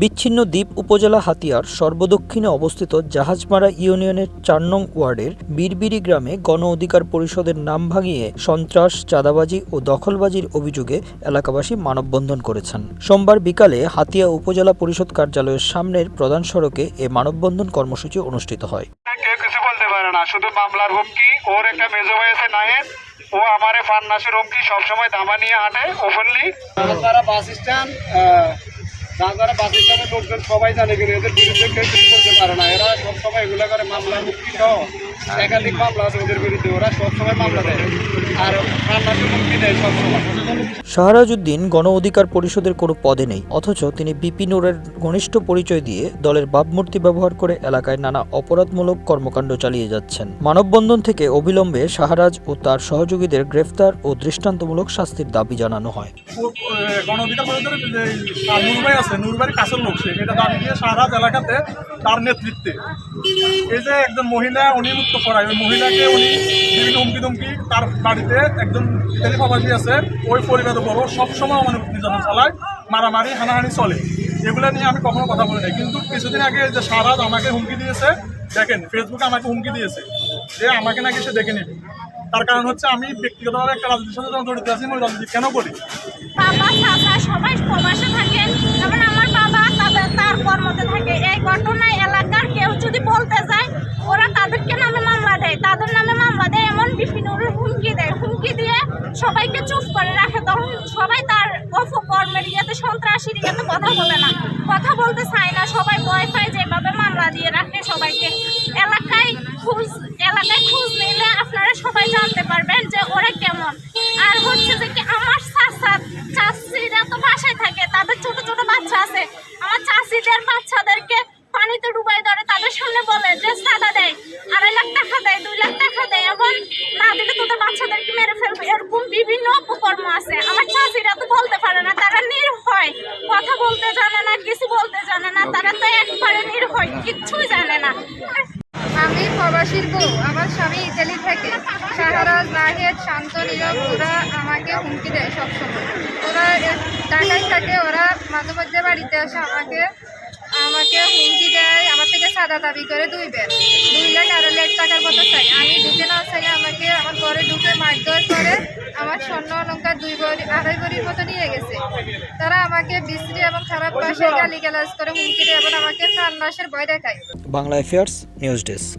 বিচ্ছিন্ন দ্বীপ উপজেলা হাতিয়ার সর্বদক্ষিণে অবস্থিত জাহাজমারা ইউনিয়নের চার নং ওয়ার্ডের বীরবিরি গ্রামে গণ অধিকার পরিষদের নাম ভাঙিয়ে সন্ত্রাস, চাঁদাবাজি ও দখলবাজির অভিযোগে এলাকাবাসী মানববন্ধন করেছেন। সোমবার বিকালে হাতিয়া উপজেলা পরিষদ কার্যালয়ের সামনের প্রধান সড়কে এ মানববন্ধন কর্মসূচি অনুষ্ঠিত হয়। শুধু মামলার হুমকি ওর একটা মেজো ভাই আছে নাহিদ ও আমারে ফান্নাসের হুমকি সবসময় দামা নিয়ে হাঁটে ওপেনলি তারা বাস স্ট্যান্ড বাস স্ট্যান্ডের লোকজন সবাই জানে কিন্তু এদের বিরুদ্ধে কেউ কিছু বলতে পারে না। এরা সবসময় এগুলো করে সহ। একাধিক মামলা আছে ওদের বিরুদ্ধে ওরা সবসময় মামলা দেয়। আর হুমকি দেয় সবসময়। শাহরাজ উদ্দিন গণ অধিকার পরিষদের কোনো পদে নেই অথচ তিনি বিপিনুরের ঘনিষ্ঠ পরিচয় দিয়ে দলের ভাবমূর্তি ব্যবহার করে এলাকায় নানা অপরাধমূলক কর্মকাণ্ড চালিয়ে যাচ্ছেন। মানববন্ধন থেকে অবিলম্বে শাহরাজ ও তার সহযোগীদের গ্রেফতার ও দৃষ্টান্তমূলক শাস্তির দাবি জানানো হয়। গণ অধিকার পরিষদের যে নুরবাই আছে নুরবাইয়ের কাছের লোক সে, এটা দাবি দিয়ে সারা এলাকাতে তার নেতৃত্বে। এই যে একজন মহিলা, উনি মুক্ত করায়, ওই মহিলাকে উনি বিভিন্ন হুমকি ধুমকি তার বাড়িতে একজন টেলিফাবাসী আছে, ওই পরিবারের বড়, সবসময় আমার নির্যাতন চালায়, মারামারি, হানাহানি চলে। এগুলো নিয়ে আমি কখনো কথা বলি নাই। কিন্তু কিছুদিন আগে যে সারাজ আমাকে হুমকি দিয়েছে, দেখেন ফেসবুকে আমাকে হুমকি দিয়েছে যে আমাকে নাকি সে দেখে নেবে। তার কারণ হচ্ছে আমি ব্যক্তিগতভাবে একটা রাজনীতির সাথে জড়িত আছি, আমি রাজনীতি কেন করি? বাবা সবাই থাকেন যেমন আমার বাবা তাদের তার কর্মতে থাকে এই ঘটনায় এলাকার কেউ যদি বলতে যায় ওরা তাদেরকে নামে মামলা দেয় তাদের নামে মামলা দেয় এমন বিভিন্ন হুমকি দেয় হুমকি দিয়ে সবাইকে চুপ করে রাখে, তখন সবাই তার অপকর্মের ইয়েতে, সন্ত্রাসীর ইয়েতে কথা বলে না। কথা বলতে চায় না, সবাই ভয় পায় যেভাবে মামলা দিয়ে রাখে সবাইকে। এলাকায় খোঁজ এলাকায় খোঁজ নিলে আপনারা সবাই জানতে পারবেন যে ওরা কেমন আর হচ্ছে যে কি আমার চাচা চাষিরা তো বাসায় থাকে তাদের ছোট ছোট বাচ্চা আছে আমার চাষিদের বাচ্চাদেরকে পানিতে ডুবাই ধরে তাদের সামনে বলে যে সাদা দেয় আড়াই লাখ টাকা দেয় দুই লাখ টাকা দেয় এবং না দিলে তোদের বাচ্চাদেরকে মেরে ফেলবে এরকম বিভিন্ন অপকর্ম আছে আমার চাষিরা তো বলতে পারে না তারা নির্ভয় কথা বলতে জানে না কিছু বলতে জানে না তারা তো একবারে কিচ্ছুই জানে না। আমি প্রবাসীর বউ, আমার স্বামী ইতালি থাকে। শাহরাজ নাহেদ শান্ত নীরব ওরা আমাকে হুমকি দেয় সবসময়। ওরা ঢাকায় থাকে, ওরা মাঝে মধ্যে বাড়িতে আসে, আমাকে আমাকে হুমকি দেয়। আমার থেকে সাদা দাবি করে দুই বের। দুই লাখ আড়াই লাখ টাকার মতো চাই। আমি ঢুকে না চাই, আমাকে আমার ঘরে ঢুকে মারধর করে। আমার স্বর্ণ অলঙ্কার দুই বড়ি আড়াই বড়ির মতো নিয়ে গেছে। তারা আমাকে বিশ্রী এবং খারাপ ভাষায় গালিগালাজ করে হুমকি দেয় এবং আমাকে প্রাণ নাশের ভয় দেখায়। Bangla affairs news desk